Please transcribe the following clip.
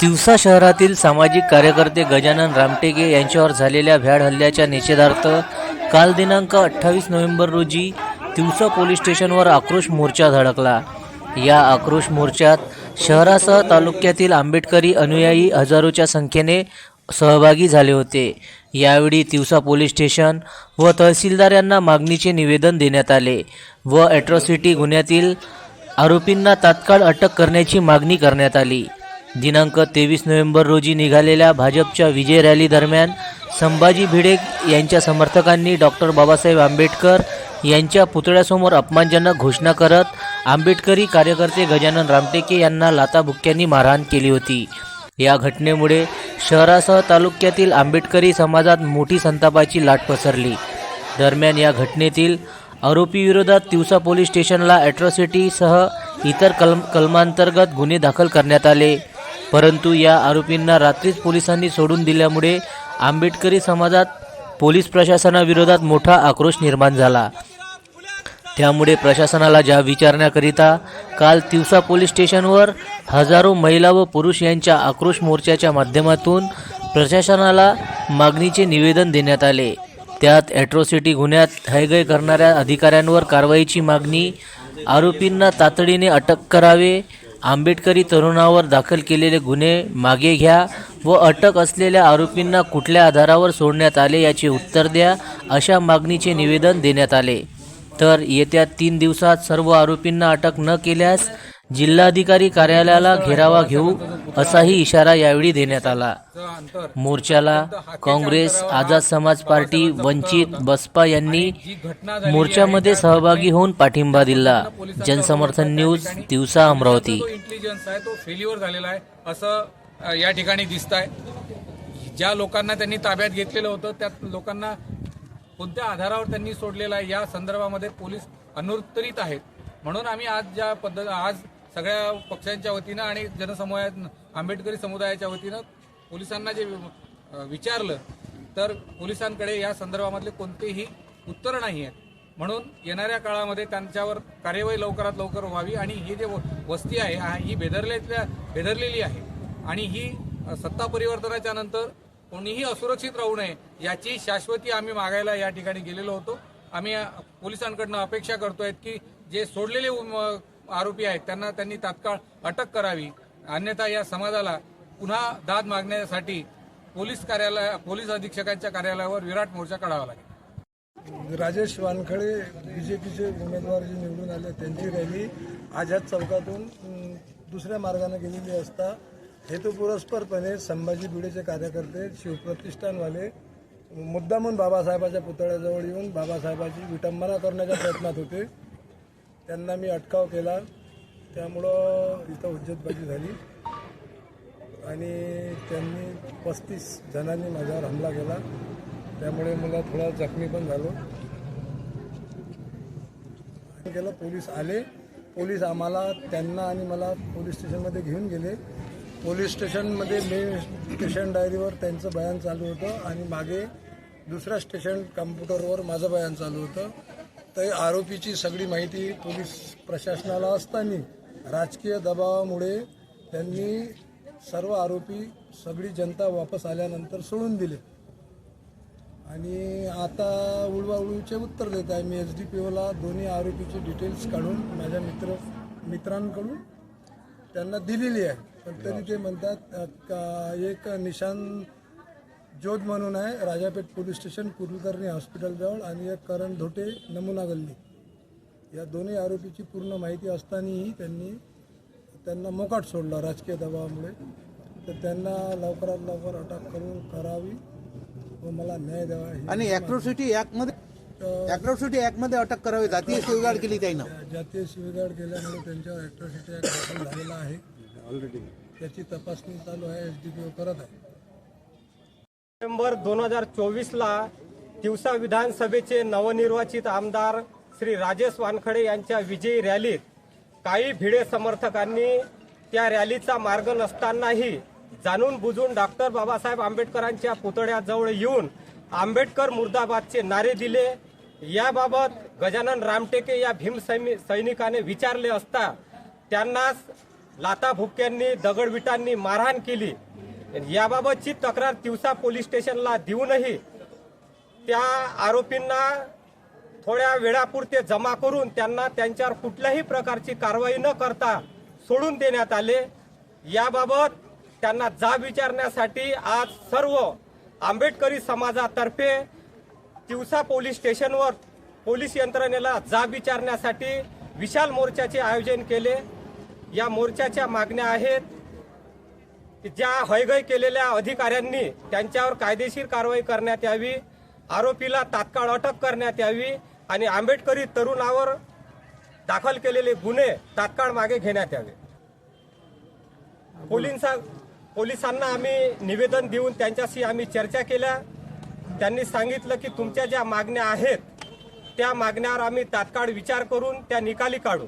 तिवसा शहरातील सामाजिक कार्यकर्ते गजानन रामटेके यांच्यावर झालेल्या भ्याड हल्ल्याच्या निषेधार्थ काल दिनांक अठ्ठावीस नोव्हेंबर रोजी तिवसा पोलीस स्टेशनवर आक्रोश मोर्चा धडकला. या आक्रोश मोर्चात शहरासह तालुक्यातील आंबेडकरी अनुयायी हजारोच्या संख्येने सहभागी झाले होते. यावेळी तिवसा पोलीस स्टेशन व तहसीलदार यांना मागणीचे निवेदन देण्यात आले व ॲट्रॉसिटी गुन्ह्यातील आरोपींना तात्काळ अटक करण्याची मागणी करण्यात आली. दिनांक तेवीस नोव्हेंबर रोजी निघालेल्या भाजपच्या विजय रॅली दरम्यान संभाजी भिडे यांच्या समर्थकांनी डॉक्टर बाबासाहेब आंबेडकर यांच्या पुतळ्यासमोर अपमानजनक घोषणा करत आंबेडकरी कार्यकर्ते गजानन रामटेके यांना लाताबुक्क्यांनी मारहाण केली होती. या घटनेमुळे शहरासह तालुक्यातील आंबेडकरी समाजात मोठी संतापाची लाट पसरली. दरम्यान या घटनेतील आरोपीविरोधात तिवसा पोलीस स्टेशनला ॲट्रॉसिटीसह इतर कलम कलमांतर्गत गुन्हे दाखल करण्यात आले. परंतु या आरोपींना रात्रीच पोलिसांनी सोडून दिल्यामुळे आंबेडकरी समाजात पोलीस प्रशासनाविरोधात मोठा आक्रोश निर्माण झाला. त्यामुळे प्रशासनाला ज्या विचारण्याकरिता काल तिवसा पोलीस स्टेशनवर हजारो महिला व पुरुष यांच्या आक्रोश मोर्चाच्या माध्यमातून प्रशासनाला मागणीचे निवेदन देण्यात आले. त्यात ॲट्रॉसिटी गुन्ह्यात हैगय करणाऱ्या अधिकाऱ्यांवर कारवाईची मागणी आरोपींना तातडीने अटक करावे आंबेडकरी तरुणावर दाखल केलेले गुन्हे मागे घ्या व अटक असलेल्या आरोपींना कुठल्या आधारावर सोडण्यात आले याचे उत्तर द्या अशा मागणीचे निवेदन देण्यात आले. तर येत्या तीन दिवसात सर्व आरोपींना अटक न केल्यास जिल्हाधिकारी कार्यालयाला घेरावा घेऊ असाही इशारा यावेळी देण्यात आला. मोर्चाला काँग्रेस आझाद समाज पार्टी वंचित बसपा यांनी मोर्चामध्ये सहभागी होऊन पाठिंबा दिला. जनसमर्थन न्यूज दिवसा अमरावती. इंटेलिजन्स आहे तो फेल्युअर झालेला आहे असं या ठिकाणी दिसत आहे ज्या लोकांना त्यांनी ताब्यात घेतलेलं होतं त्या लोकांना कोणत्या आधारावर त्यांनी सोडलेलं आहे या संदर्भामध्ये पोलीस अनुत्तरित आहेत. म्हणून आम्ही आज ज्या पद्धत आज सगळ्या पक्षांच्या वतीनं आणि जनसमुदायात आंबेडकरी समुदायाच्या वतीनं पोलिसांना जे विचारलं तर पोलिसांकडे या संदर्भामधले कोणतेही उत्तरं नाही आहेत. म्हणून येणाऱ्या काळामध्ये त्यांच्यावर कार्यवाही लवकरात लवकर व्हावी आणि ही जे व- वस्ती आहे ही बेदरल्या बेदरलेली आहे. आणि ही सत्ता परिवर्तनाच्या नंतर कोणीही असुरक्षित राहू नये याची शाश्वती आम्ही मागायला या ठिकाणी गेलेलो होतो. आम्ही पोलिसांकडनं अपेक्षा आहेत की जे सोडलेले आरोपी आहेत. त्यांना त्यांनी तात्काळ अटक करावी. अन्यथा या समाजाला पुन्हा दाद मागण्यासाठी पोलीस कार्यालय पोलीस अधीक्षकांच्या कार्यालयावर विराट मोर्चा काढावा लागेल. राजेश वानखळे बीजेपीचे उमेदवार जे निवडून आले त्यांची रॅली आझाद चौकातून दुसऱ्या मार्गाने गेलेली असता हेतुपुरस्परपणे संभाजी भिडेचे कार्यकर्ते शिवप्रतिष्ठानवाले मुद्दामून बाबासाहेबाच्या पुतळ्याजवळ येऊन बाबासाहेबाची विटंबना करण्याच्या प्रयत्नात होते. त्यांना मी अटकाव केला. त्यामुळं इथं हुज्जतबाजी झाली. आणि त्यांनी पस्तीस जणांनी माझ्यावर हमला केला. त्यामुळे मला थोडा जखमी पण झालो. केलं पोलीस आले. पोलीस आम्हाला त्यांना आणि मला पोलीस स्टेशनमध्ये घेऊन गेले. पोलीस स्टेशनमध्ये मी स्टेशन डायरीवर त्यांचं बयान चालू होतं. आणि मागे दुसऱ्या स्टेशन कम्प्युटरवर माझं बयान चालू होतं. तर आरोपीची सगळी माहिती पोलीस प्रशासनाला असताना राजकीय दबावामुळे त्यांनी सर्व आरोपी सगळी जनता वापस आल्यानंतर सोडून दिले. आणि आता उडवाउडवीचे उत्तर देत आहे. मी एस डी पी ओला दोन्ही आरोपीचे डिटेल्स काढून माझ्या मित्र मित्रांकडून त्यांना दिलेली आहे. पण तरी ते म्हणतात का एक निशान जोध म्हणून आहे राजापेठ पोलीस स्टेशन कुर्लकर्णी हॉस्पिटलजवळ आणि एक करण धोटे नमुना गल्ली. या दोन्ही आरोपीची पूर्ण माहिती असतानाही त्यांनी त्यांना मोकाट सोडला राजकीय दबावामुळे. तर त्यांना लवकरात लवकर अटक करून करावी व मला न्याय द्यावा आणि अॅट्रॉसिटी ऍक्टमध्ये अॅट्रॉसिटी ऍक्टमध्ये अटक करावी जातीय शिवगाड केली त्यानं. जातीय शिवीगाळ केल्यामुळे त्यांच्यावर ॲट्रॉसिटी ॲक्ट दाखल झालेला आहे. ऑलरेडी त्याची तपासणी चालू आहे एस डी पी ओ करत आहे. नोव्हेंबर दोन हजार चोवीसला तिवसा विधानसभेचे नवनिर्वाचित आमदार श्री राजेश वानखडे यांच्या विजयी रॅलीत काही भिडे समर्थकांनी त्या रॅलीचा मार्ग नसतानाही जाणून बुजून डॉक्टर बाबासाहेब आंबेडकरांच्या पुतळ्याजवळ येऊन आंबेडकर मुर्दाबादचे नारे दिले. याबाबत गजानन रामटेके या भीम सैनिकाने विचारले असता त्यांना लाताभुक्क्यांनी दगडविटांनी मारहाण केली. याबाबतची तक्रार तिवसा पोलीस स्टेशनला देऊनही त्या आरोपींना थोड्या वेळापुरते जमा करून त्यांना त्यांच्यावर कुठल्याही प्रकारची कारवाई न करता सोडून देण्यात आले. याबाबत त्यांना जाब विचारण्यासाठी आज सर्व आंबेडकरी समाजातर्फे तिवसा पोलीस स्टेशनवर पोलीस यंत्रणेला जाब विचारण्यासाठी विशाल मोर्चाचे आयोजन केले. या मोर्चाच्या मागण्या आहेत. ज्या हयगय केलेल्या अधिकाऱ्यांनी त्यांच्यावर कायदेशीर कारवाई करण्यात यावी आरोपीला तात्काळ अटक करण्यात यावी आणि आंबेडकरी तरुणावर दाखल केलेले गुन्हे तात्काळ मागे घेण्यात यावे. पोलिसां पोलिसांना आम्ही निवेदन देऊन त्यांच्याशी आम्ही चर्चा केल्या. त्यांनी सांगितलं की तुमच्या ज्या मागण्या आहेत त्या मागण्यावर आम्ही तात्काळ विचार करून त्या निकाली काढू.